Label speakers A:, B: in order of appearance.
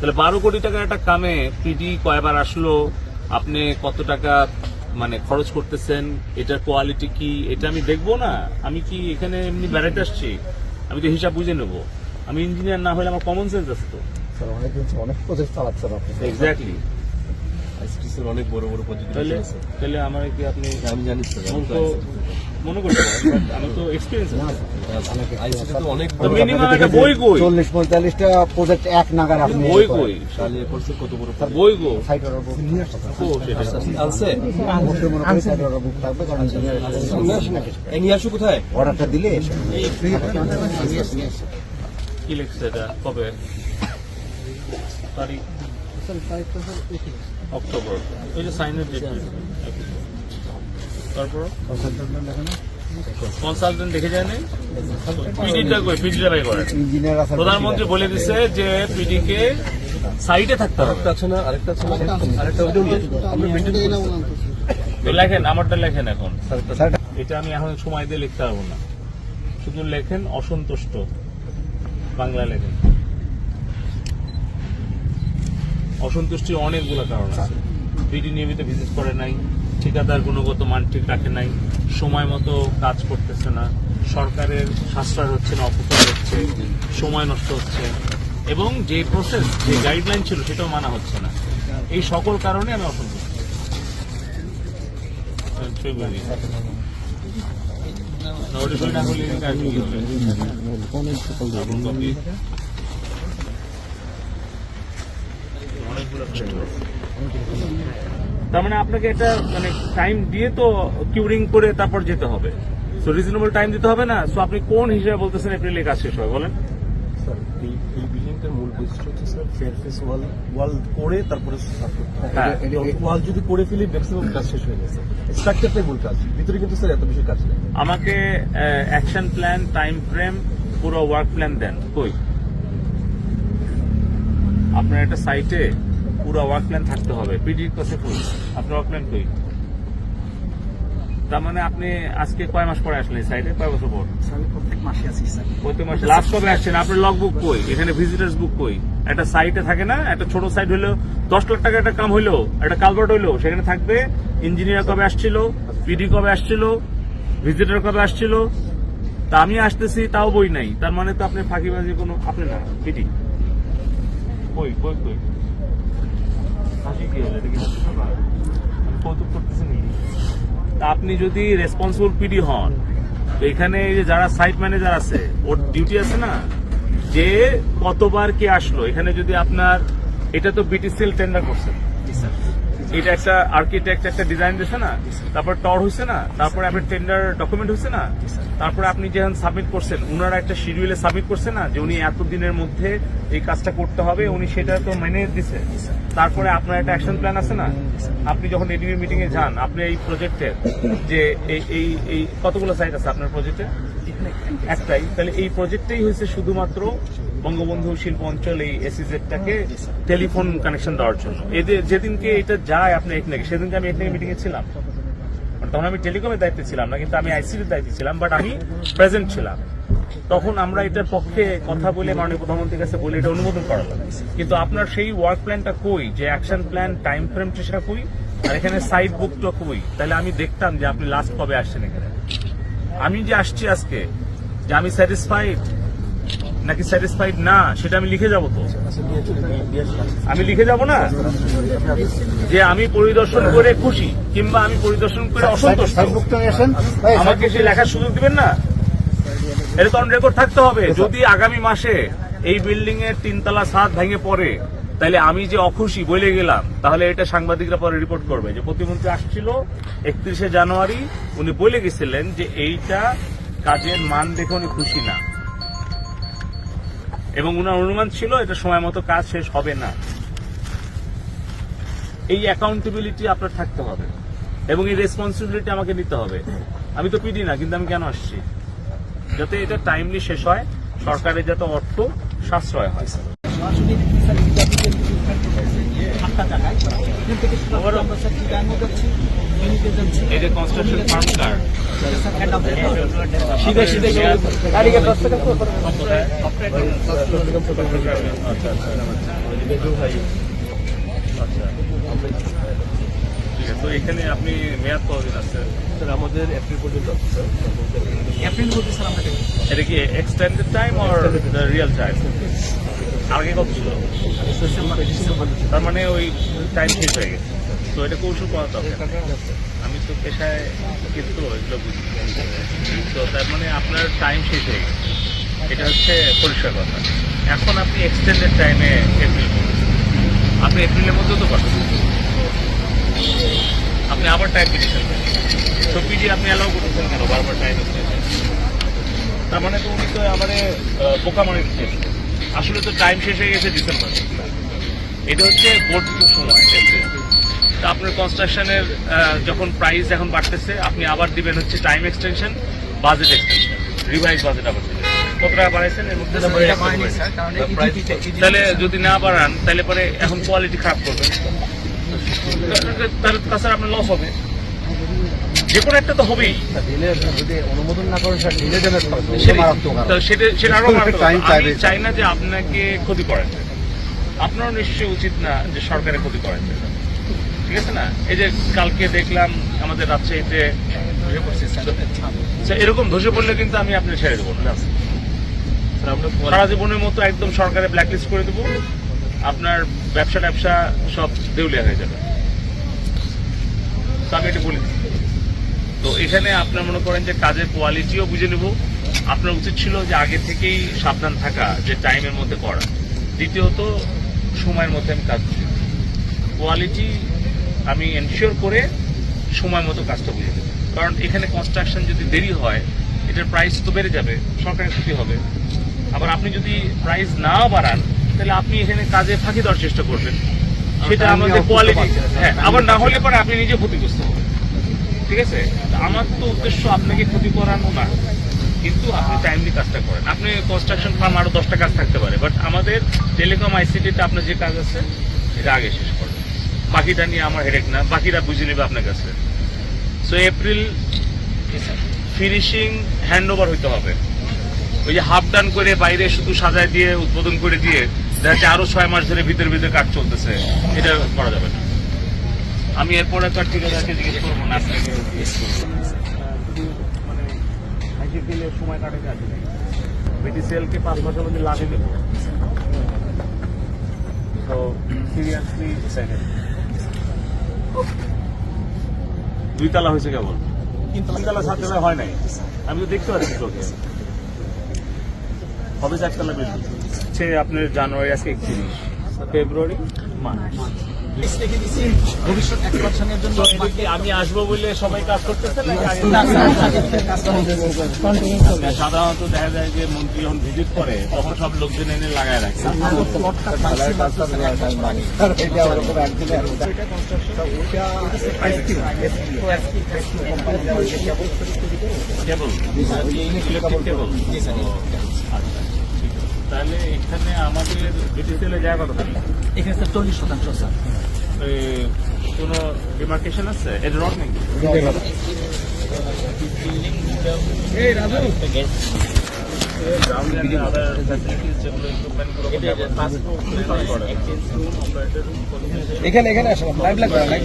A: তাহলে বারো কোটি টাকার একটা কামে পিডি কয়বার আসলো? আপনি কত টাকা মানে খরচ করতেছেন? এটার কোয়ালিটি কি? এটা আমি দেখব না। আমি কি এখানে এমনি বেড়াতে আসছি? আমি তো হিসাব বুঝে নেব। আমি ইঞ্জিনিয়ার না হলে আমার কমন সেন্স আছে তো।
B: স্যার অনেক অনেক প্রজেক্ট চালাচ্ছেন আপনি
A: এক্স্যাক্টলি
C: অনেক বড় বড় প্রজেক্ট
A: তাহলে তাহলে আমার কি আপনি
C: আমি জানি স্যার।
A: আমি তো মনে করতে পারেন আমি তো এক্সপিরিয়েন্স
C: আইসিটি অনেক
A: মিনিমাম একটা বই কই?
B: চল্লিশ পঁয়তাল্লিশটা প্রজেক্ট এক নাগার আপনি
A: বই কই?
C: তাহলে করছে কত বড়
A: বই গো
B: বুক নিয়ে
C: আনছে
B: মনে বুক থাকবে কারণ
C: এই নিয়ে আসো কোথায়?
B: অর্ডারটা দিলে এসে।
A: কি লিখছে এটা? কবে? তারিখ? অক্টোবর। ওই যে সাইনের ডেট তারপর? কনসালটেন্ট দেখে যায় নাই? পিডিটা কই? পিডিটা বাই
B: আছে
A: প্রধানমন্ত্রী বলে দিছে যে পিডি কে সাইটে থাকতে হবে।
C: আরেকটা আছে না আরেকটা আছে না? আরেকটা ওইটাও নিয়ে। আমরা মেনটেন
A: তো লেখেন আমারটা লেখেন এখন। এটা আমি এখন সময় দিয়ে লিখতে পারব না। শুধু লেখেন অসন্তুষ্ট। বাংলা লেখেন। অসন্তুষ্টির অনেকগুলো কারণ আছে। বিডি নিয়মিত ভিজিট করে নাই। ঠিকাদার গুণগত মান ঠিক রাখে নাই, সময় মতো কাজ করতেছে না, সরকারের সাশ্রয় হচ্ছে না অপকার হচ্ছে, সময় নষ্ট হচ্ছে, এবং যে প্রসেস যে গাইডলাইন ছিল সেটাও মানা হচ্ছে না এই সকল কারণে আমি অসন্তুষ্ট। অনেকগুলো। তার মানে আপনাকে এটা মানে টাইম দিয়ে তো কিউরিং করে তারপর যেতে হবে। সো রিজনেবল টাইম দিতে হবে না। সো আপনি কোন হিসেবে বলতেছেন এপ্রিলে কাজ শেষ হবে বলেন।
C: স্যার এই বিল্ডিংটার মূল বৈশিষ্ট্য হচ্ছে sir fair face wall wall করে তারপরে হবে।
A: হ্যাঁ।
C: ওয়াল যদি করে ফেলি ম্যাক্সিমাম কাজ শেষ হয়ে গেছে স্ট্রাকচারটাই মূল কাজ। ভিতরে কিন্তু স্যার এত বেশি কাজ নেই।
A: আমাকে অ্যাকশন প্ল্যান টাইম ফ্রেম পুরো ওয়ার্ক প্ল্যান দেন। কই? আপনার একটা সাইটে পুরো ওয়ার্ক প্ল্যান থাকতে হবে। পিডির কাছে কই? আপনার ওয়ার্ক প্ল্যান কই? তার মানে আপনি আজকে কয় মাস পরে আসলেন সাইটে কয় বছর পর?
B: প্রত্যেক মাসে আছি স্যার
A: প্রতি মাসে? লাস্ট কবে আসছেন? আপনার লগ বুক কই? এখানে ভিজিটার্স বুক কই? একটা সাইটে থাকে না? একটা ছোট সাইট হলো দশ লাখ টাকা একটা কাম হইল একটা কালভার্ট হইল সেখানে থাকবে। ইঞ্জিনিয়ার কবে আসছিল? পিডি কবে আসছিল? ভিজিটার কবে আসছিল? তা আমি আসতেছি তাও বই নাই। তার মানে তো আপনি ফাঁকিবাজি কোনো আপনি না পিডি কই কই কই হাসি কি হলো এটা কি হাসি ব্যাপার? আমি কৌতুক করতেছি নাকি? তা আপনি যদি রেসপন্সিবল পিডি হন এখানে যারা সাইট ম্যানেজার আছে, ওর ডিউটি আছে না, যে কতবার কে আসলো? এখানে যদি আপনার, এটা তো বিটিসিএল টেন্ডার করছে। এটা একটা আর্কিটেক্ট একটা ডিজাইন দিয়েছে না? তারপর টর হয়েছে না? তারপরে আপনার টেন্ডার ডকুমেন্ট হয়েছে না? তারপরে আপনি যখন সাবমিট করছেন উনারা একটা শিডিউলে সাবমিট করছে না যে উনি এতদিনের মধ্যে এই কাজটা করতে হবে উনি সেটা তো মেনে দিছে। তারপরে আপনার একটা অ্যাকশন প্ল্যান আছে না? আপনি যখন এডিবি মিটিং এ যান আপনি এই প্রজেক্টের যে এই এই এই কতগুলো সাইট আছে আপনার প্রজেক্টে একটাই। তাহলে এই প্রজেক্টটাই হয়েছে শুধুমাত্র বঙ্গবন্ধু শিল্প অঞ্চল এই এসিজেডটাকে টেলিফোন কানেকশন দেওয়ার জন্য। এদের যেদিনকে এটা যায় আপনি এখানে সেদিনকে আমি এখানে মিটিং এ ছিলাম। তখন আমি টেলিকমের দায়িত্বে ছিলাম না কিন্তু আমি আইসিটির দায়িত্বে ছিলাম বাট আমি প্রেজেন্ট ছিলাম। তখন আমরা এটার পক্ষে কথা বলে মাননীয় প্রধানমন্ত্রীর কাছে বলে এটা অনুমোদন করালাম কিন্তু আপনার সেই ওয়ার্ক প্ল্যানটা কই? যে অ্যাকশন প্ল্যান টাইম ফ্রেম সেটা কই? আর এখানে সাইড বুকটা কই? তাহলে আমি দেখতাম যে আপনি লাস্ট কবে আসছেন এখানে। আমি যে আসছি আজকে যে আমি স্যাটিসফাইড নাকি স্যাটিসফাইড না সেটা আমি লিখে যাব তো। আমি লিখে যাব না? যে আমি পরিদর্শন করে খুশি কিংবা আমি পরিদর্শন করে অসন্তুষ্ট। আমাকে সে লেখার সুযোগ দিবেন না? এটা তো রেকর্ড থাকতে হবে। যদি আগামী মাসে এই বিল্ডিং এর তিনতলা ছাদ ভেঙে পড়ে তাহলে আমি যে অখুশি বলে গেলাম তাহলে এটা সাংবাদিকরা পরে রিপোর্ট করবে। যে প্রতিমন্ত্রী আসছিল একত্রিশে জানুয়ারি উনি বলে গেছিলেন যে এইটা কাজের মান দেখে উনি খুশি না। এবং উনার অনুমান ছিল এটা সময় মতো কাজ শেষ হবে না। এই অ্যাকাউন্টেবিলিটি আপনার থাকতে হবে এবং এই রেসপন্সিবিলিটি আমাকে নিতে হবে। আমি তো পিডি না কিন্তু আমি কেন আসছি? যাতে এটা টাইমলি শেষ হয় সরকারের যাতে অর্থ সাশ্রয় হয়। যে কনস্ট্রাকশন ফার্ম কার্ড আচ্ছা আচ্ছা আচ্ছা ঠিক আছে তো এখানে আপনি মেয়াদ কতদিন আছে
C: স্যার আমাদের এপ্রিল পর্যন্ত আছে। স্যার
D: এপ্রিল মধ্যে স্যার আমরা
A: এটা কি extended time or the real time আগে কত ছিল? তার মানে ওই টাইম শেষ হয়ে গেছে। তো এটা কৌশল করা দরকার। আমি তো পেশায় কিন্তু এগুলো বুঝি। তো তার মানে আপনার টাইম শেষ হয়ে গেছে। এটা হচ্ছে পরিষ্কার কথা। এখন আপনি এক্সটেন্ডেড টাইমে এপ্রিল। আপনি এপ্রিলের মধ্যেও তো পাঠান আপনি আবার টাইম পিটিশন তো আপনি অ্যালাউ করতেছেন কেন? বারবার টাইম তার মানে তো উনি তো আমারে বোকা মনে দিচ্ছেন আসলে তো টাইম শেষ হয়ে গেছে ডিসেম্বর এটা হচ্ছে বর্ধিত সময়। তা আপনার কনস্ট্রাকশনের যখন প্রাইস এখন বাড়তেছে আপনি আবার দিবেন হচ্ছে time extension budget extension revise budget আবার দিবেন। কত টাকা বাড়াইছেন? এর মধ্যে তাহলে যদি না বাড়ান তাহলে পরে এখন কোয়ালিটি খারাপ করবেন তাহলে তাছাড়া আপনার লস হবে। যে কোনো একটা তো হবেই।
B: অনুমোদন না করেন
A: সেটা সেটা
B: আরও।
A: আমি চাই না যে আপনাকে ক্ষতি করেন। আপনারও নিশ্চয়ই উচিত না যে সরকারের ক্ষতি করেন। ঠিক আছে না? এই যে কালকে দেখলাম আমাদের রাজশাহীতে এরকম ধসে পড়লে কিন্তু আমি আপনি ছেড়ে দেবো সারা জীবনের মতো একদম সরকারের ব্ল্যাকলিস্ট করে দেবো। আপনার ব্যবসা ব্যবসা সব দেউলিয়া হয়ে যাবে। তো আমি এটা বলি। তো এখানে আপনার মনে করেন যে কাজের কোয়ালিটিও বুঝে নেব। আপনার উচিত ছিল যে আগে থেকেই সাবধান থাকা যে টাইমের মধ্যে করা। দ্বিতীয়ত সময়ের মধ্যে আমি কাজ বুঝে কোয়ালিটি আমি এনশিওর করে সময় মতো কাজটা বুঝে দেবো কারণ এখানে কনস্ট্রাকশন যদি দেরি হয় এটার প্রাইস তো বেড়ে যাবে সরকারের ক্ষতি হবে। আবার আপনি যদি প্রাইস না বাড়ান তাহলে আপনি এখানে কাজে ফাঁকি দেওয়ার চেষ্টা করবেন। সেটা আমাদের কোয়ালিটি হ্যাঁ আবার না হলে পরে আপনি নিজে ক্ষতিগ্রস্ত হবেন। ঠিক আছে? আমার তো উদ্দেশ্য আপনাকে ক্ষতি করানো না। কিন্তু আপনি টাইমলি কাজটা করেন। আপনি কনস্ট্রাকশন ফার্ম আরও দশটা কাজ থাকতে পারে বাট আমাদের টেলিকম আইসিটিতে আপনার যে কাজ আছে এটা আগে শেষ করবেন বাকিটা নিয়ে আমার হেডেক না, বাকিরা বুঝে নেবে আপনার কাছে। So April finishing hand over হইতে হবে। ওই যে হাফ ডান করে বাইরে শুধু সাজায় দিয়ে, উদ্বোধন করে দিয়ে, দেখা যাচ্ছে আরও ছয় মাস ধরে ভিতরে ভিতরে কাজ চলতেছে। এটা করা যাবে না। আমি এরপরে তো আর ঠিকাদারকে জিজ্ঞেস করব না। আপনাকে সময় কাটে বিটিসিএলকে পাঁচ বছর মধ্যে দেবো। তো সিরিয়াসলি দুই তালা হয়েছে কেবল
D: কিন্তু
A: তিন তালা সাত তালা হয় নাই আমি তো দেখতে পাচ্ছি তোকে হবে চারতলা বিল্ডিং সে আপনার জানুয়ারি আজকে একত্রিশ ফেব্রুয়ারি মার্চ আমি আসব বলে সবাই কাজ করতেছে। সাধারণত দেখা যায় যে মন্ত্রী যখন ভিজিট করে তখন সব লোকজন এনে লাগায় রাখে তাহলে এখানে আমাদের বিটিসিএল জায়গা কত
D: এখানে স্যার চল্লিশ শতাংশ স্যার
A: কোনো ডিমার্কেশন আছে এটা রড নাকি
D: এই
B: এখানে এখানে আসো লাইভ লাগবে লাইভ